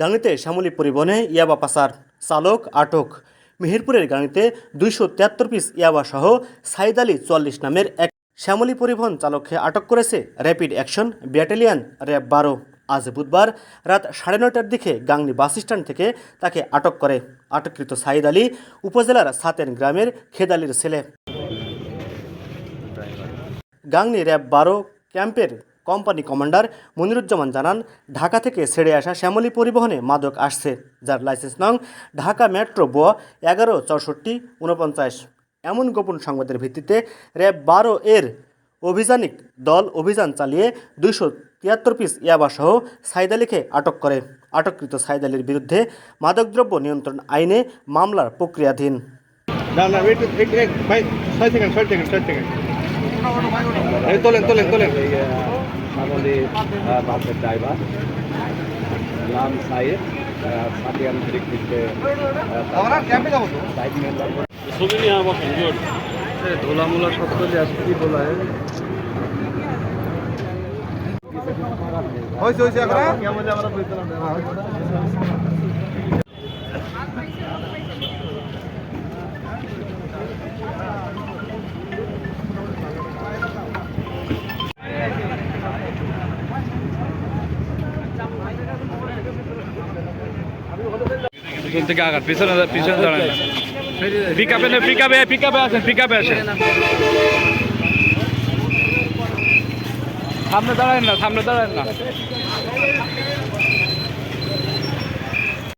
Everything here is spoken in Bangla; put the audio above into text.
গাঙিতে শ্যামলী পরিবহনে ইয়াবা পাচার, চালক আটক। মেহেরপুরের গাঙিতে দুইশো তিয়াত্তর পিস ইয়াবা সহ সাইদ আলী চুয়াল্লিশ নামের এক শ্যামলী পরিবহন চালককে আটক করেছে র্যাপিড অ্যাকশন ব্যাটালিয়ন র্যাব বারো। আজ বুধবার রাত সাড়ে নয়টার দিকে গাংনী বাস স্ট্যান্ড থেকে তাকে আটক করে আটককৃত সাইদ আলী উপজেলার সাতেন গ্রামের খেদালির ছেলে। গাংনী র্যাব বারো ক্যাম্পের কোম্পানি কমান্ডার মনিরুজ্জামান জানান ঢাকা থেকে ছেড়ে আসা শ্যামলী পরিবহনে মাদক আসছে যার লাইসেন্স নং ঢাকা মেট্রো ব এগারো চৌষট্টি উনপঞ্চাশ এমন গোপন সংবাদের ভিত্তিতে র্যাব বারো এর অভিযানিক দল অভিযান চালিয়ে দুইশো তিয়াত্তর পিস ইয়াবাসহ সাইদ আটক করে আটককৃত সাইদ বিরুদ্ধে মাদকদ্রব্য নিয়ন্ত্রণ আইনে মামলার প্রক্রিয়াধীন তোলেন তোলেন তোলেন শ্যামলী বাসের ড্রাইভার নাম সাহেব সাথে আন্তরিক আমরা ধোলামোলা সব চলে আসবে কি বলা হয়েছে হয়েছে এখন? পিছন থেকে আঘাত, পিছনে পিছনে দাঁড়ান। পিক আপে পিক আপে পিক আপে আসেন পিক আপে আসেন। সামনে দাঁড়ান না, সামনে দাঁড়ান না।